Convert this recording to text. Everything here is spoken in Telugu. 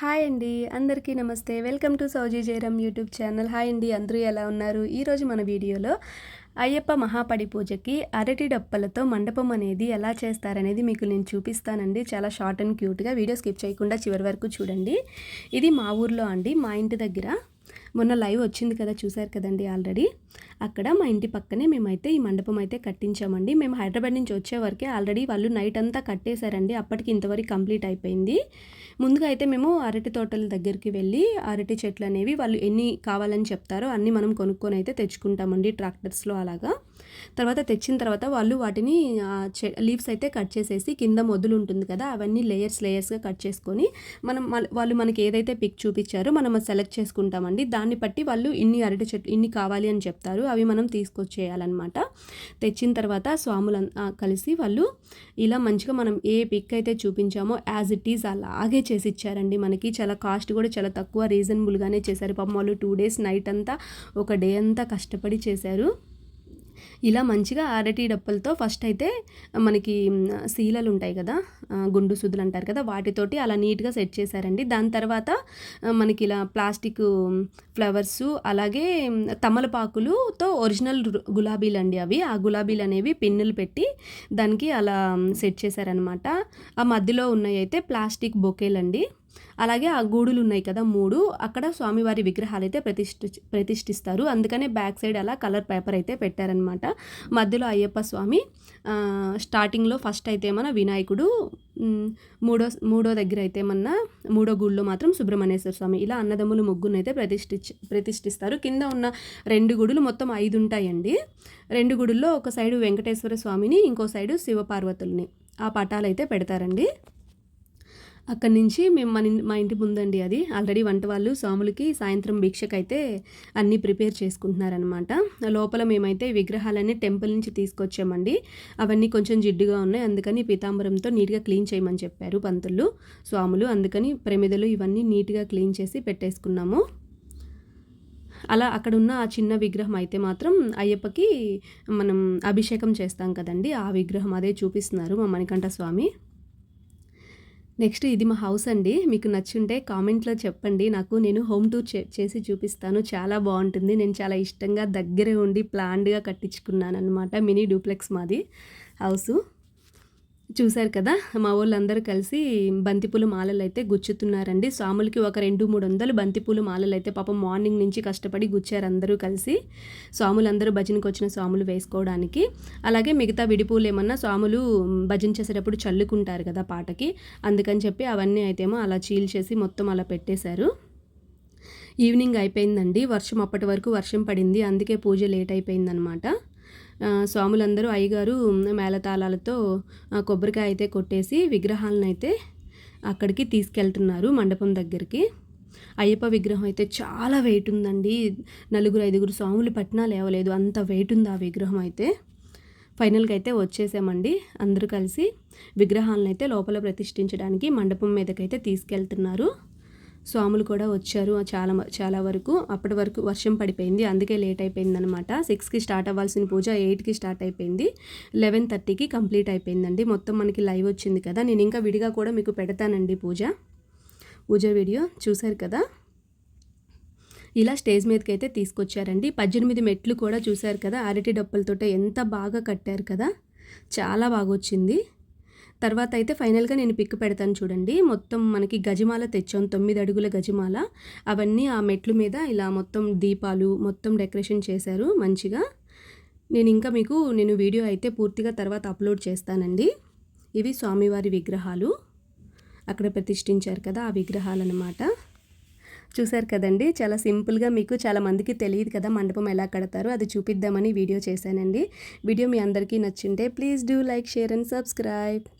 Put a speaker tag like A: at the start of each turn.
A: హాయ్ అండి అందరికీ నమస్తే. వెల్కమ్ టు సౌజీ జయరామ్ యూట్యూబ్ ఛానల్. హాయ్ అండి అందరూ ఎలా ఉన్నారు? ఈరోజు మన వీడియోలో అయ్యప్ప మహాపడి పూజకి అరటి డప్పలతో మండపం అనేది ఎలా చేస్తారనేది మీకు నేను చూపిస్తానండి. చాలా షార్ట్ అండ్ క్యూట్గా వీడియో స్కిప్ చేయకుండా చివరి వరకు చూడండి. ఇది మా ఊర్లో అండి మా ఇంటి దగ్గర మొన్న లైవ్ వచ్చింది కదా చూశారు కదండి ఆల్రెడీ. అక్కడ మా ఇంటి పక్కనే మేమైతే ఈ మండపం అయితే కట్టించామండి. మేము హైదరాబాద్ నుంచి వచ్చే వరకే ఆల్రెడీ వాళ్ళు నైట్ అంతా కట్టేశారండి. అప్పటికి ఇంతవరకు కంప్లీట్ అయిపోయింది. ముందుగా అయితే మేము అరటి తోటల దగ్గరికి వెళ్ళి అరటి చెట్లు అనేవి వాళ్ళు ఎన్ని కావాలని చెప్తారో అన్నీ మనం కొనుక్కొని అయితే తెచ్చుకుంటామండి ట్రాక్టర్స్లో అలాగా. తర్వాత తెచ్చిన తర్వాత వాళ్ళు వాటిని లీవ్స్ అయితే కట్ చేసేసి కింద మొదలు ఉంటుంది కదా అవన్నీ లేయర్స్ లేయర్స్గా కట్ చేసుకొని మనం వాళ్ళు మనకి ఏదైతే పిక్ చూపించారో మనం సెలెక్ట్ చేసుకుంటామండి. దాన్ని బట్టి వాళ్ళు ఇన్ని అరటి చెట్లు ఇన్ని కావాలి అని చెప్తారు. అవి మనం తీసుకొచ్చేయాలన్నమాట. తెచ్చిన తర్వాత స్వాములు కలిసి వాళ్ళు ఇలా మంచిగా మనం ఏ పిక్ అయితే చూపించామో యాజ్ ఇట్ ఈజ్ అలాగే చేసి ఇచ్చారండి మనకి. చాలా కాస్ట్ కూడా చాలా తక్కువ రీజనబుల్గానే చేశారు. పాపం వాళ్ళు టూ డేస్ నైట్ అంతా ఒక డే అంతా కష్టపడి చేశారు. ఇలా మంచిగా అరటి డప్పలతో ఫస్ట్ అయితే మనకి శీలలు ఉంటాయి కదా గుండు సుదులు అంటారు కదా వాటితోటి అలా నీట్గా సెట్ చేశారండి. దాని తర్వాత మనకి ఇలా ప్లాస్టిక్ ఫ్లవర్స్ అలాగే తమలపాకులుతో ఒరిజినల్ గులాబీలు అండి అవి. ఆ గులాబీలు అనేవి పిన్నులు పెట్టి దానికి అలా సెట్ చేశారనమాట ఆ మధ్యలో ఉన్నాయి అయితే ప్లాస్టిక్ బొకేలండి. అలాగే ఆ గూడులు ఉన్నాయి కదా మూడు అక్కడ స్వామివారి విగ్రహాలు అయితే ప్రతిష్ఠి ప్రతిష్ఠిస్తారు. అందుకనే బ్యాక్ సైడ్ అలా కలర్ పేపర్ అయితే పెట్టారనమాట. మధ్యలో అయ్యప్ప స్వామి స్టార్టింగ్లో ఫస్ట్ అయితే మన వినాయకుడు మూడో మూడో దగ్గర అయితే మన మూడో గుడిలో మాత్రం సుబ్రహ్మణ్యేశ్వర స్వామి ఇలా అన్నదమ్ములు ముగ్గురు అయితే ప్రతిష్ఠి ప్రతిష్ఠిస్తారు. కింద ఉన్న రెండు గుడులు మొత్తం ఐదు ఉంటాయండి. రెండు గుడుల్లో ఒక సైడు వెంకటేశ్వర స్వామిని ఇంకో సైడు శివపార్వతుల్ని. ఆ పటాలు అయితే పెడతారండి. అక్కడి నుంచి మేము మన మా ఇంటి ముందండి అది. ఆల్రెడీ వంట వాళ్ళు స్వాములకి సాయంత్రం భిక్షకైతే అన్నీ ప్రిపేర్ చేసుకుంటున్నారనమాట లోపల మేమైతే విగ్రహాలన్నీ టెంపుల్ నుంచి తీసుకొచ్చామండి. అవన్నీ కొంచెం జిడ్డుగా ఉన్నాయి. అందుకని పీతాంబరంతో నీట్గా క్లీన్ చేయమని చెప్పారు పంతులు స్వాములు. అందుకని ప్రమిదలు ఇవన్నీ నీట్గా క్లీన్ చేసి పెట్టేసుకున్నాము. అలా అక్కడ ఉన్న ఆ చిన్న విగ్రహం అయితే మాత్రం అయ్యప్పకి మనం అభిషేకం చేస్తాం కదండి. ఆ విగ్రహం అదే చూపిస్తున్నారు మా మణికంఠ స్వామి. నెక్స్ట్ ఇది మా హౌస్ అండి. మీకు నచ్చుంటే కామెంట్లో చెప్పండి. నాకు నేను హోమ్ టూర్ చేసి చూపిస్తాను. చాలా బాగుంటుంది. నేను చాలా ఇష్టంగా దగ్గరే ఉండి ప్లాన్డ్గా కట్టించుకున్నాను అనమాట మినీ డూప్లెక్స్ మాది హౌసు. చూశారు కదా మా వాళ్ళందరూ కలిసి బంతిపూల మాలలు అయితే గుచ్చుతున్నారండి. స్వాములకి ఒక రెండు మూడు వందలు బంతిపూల మాలలు అయితే పాపం మార్నింగ్ నుంచి కష్టపడి గుచ్చారు అందరూ కలిసి. స్వాములందరూ భజనకు వచ్చిన స్వాములు వేసుకోవడానికి. అలాగే మిగతా విడిపూలు ఏమన్నా స్వాములు భజన చేసేటప్పుడు చల్లుకుంటారు కదా పాటకి. అందుకని చెప్పి అవన్నీ అయితేమో అలా చీల్ చేసి మొత్తం అలా పెట్టేశారు. ఈవినింగ్ అయిపోయిందండి. వర్షం అప్పటి వరకు వర్షం పడింది. అందుకే పూజ లేట్ అయిపోయిందనమాట. స్వాములందరూ అయ్యగారు మేళతాళాలతో కొబ్బరికాయ అయితే కొట్టేసి విగ్రహాలను అయితే అక్కడికి తీసుకెళ్తున్నారు మండపం దగ్గరికి. అయ్యప్ప విగ్రహం అయితే చాలా వెయిట్ ఉందండి. నలుగురు ఐదుగురు స్వాములు పట్టినా లేవలేదు. అంత వెయిట్ ఉంది ఆ విగ్రహం అయితే. ఫైనల్గా అయితే వచ్చేసామండి. అందరూ కలిసి విగ్రహాలను అయితే లోపల ప్రతిష్ఠించడానికి మండపం మీదకైతే తీసుకెళ్తున్నారు. స్వాములు కూడా వచ్చారు చాలా చాలా వరకు. అప్పటి వరకు వర్షం పడిపోయింది. అందుకే లేట్ అయిపోయింది అనమాట సిక్స్కి స్టార్ట్ అవ్వాల్సిన పూజ ఎయిట్కి స్టార్ట్ అయిపోయింది. లెవెన్ థర్టీకి కంప్లీట్ అయిపోయిందండి. మొత్తం మనకి లైవ్ వచ్చింది కదా. నేను ఇంకా విడిగా కూడా మీకు పెడతానండి పూజ. పూజ వీడియో చూశారు కదా? ఇలా స్టేజ్ మీదకి అయితే తీసుకొచ్చారండి. పద్దెనిమిది మెట్లు కూడా చూశారు కదా? అరటి డప్పలతో ఎంత బాగా కట్టారు కదా? చాలా బాగా వచ్చింది. తర్వాత అయితే ఫైనల్గా నేను పిక్ పెడతాను చూడండి. మొత్తం మనకి గజమాల తెచ్చాం. తొమ్మిది అడుగుల గజమాల. అవన్నీ ఆ మెట్లు మీద ఇలా మొత్తం దీపాలు మొత్తం డెకరేషన్ చేశారు మంచిగా. నేను ఇంకా మీకు నేను వీడియో అయితే పూర్తిగా తర్వాత అప్లోడ్ చేస్తానండి. ఇవి స్వామివారి విగ్రహాలు. అక్కడ ప్రతిష్ఠించారు కదా ఆ విగ్రహాలు అనమాట చూశారు కదండి? చాలా సింపుల్గా మీకు చాలా మందికి తెలియదు కదా మండపం ఎలా కడతారో. అది చూపిద్దామని వీడియో చేశానండి. వీడియో మీ అందరికీ నచ్చింటే please do like share and subscribe.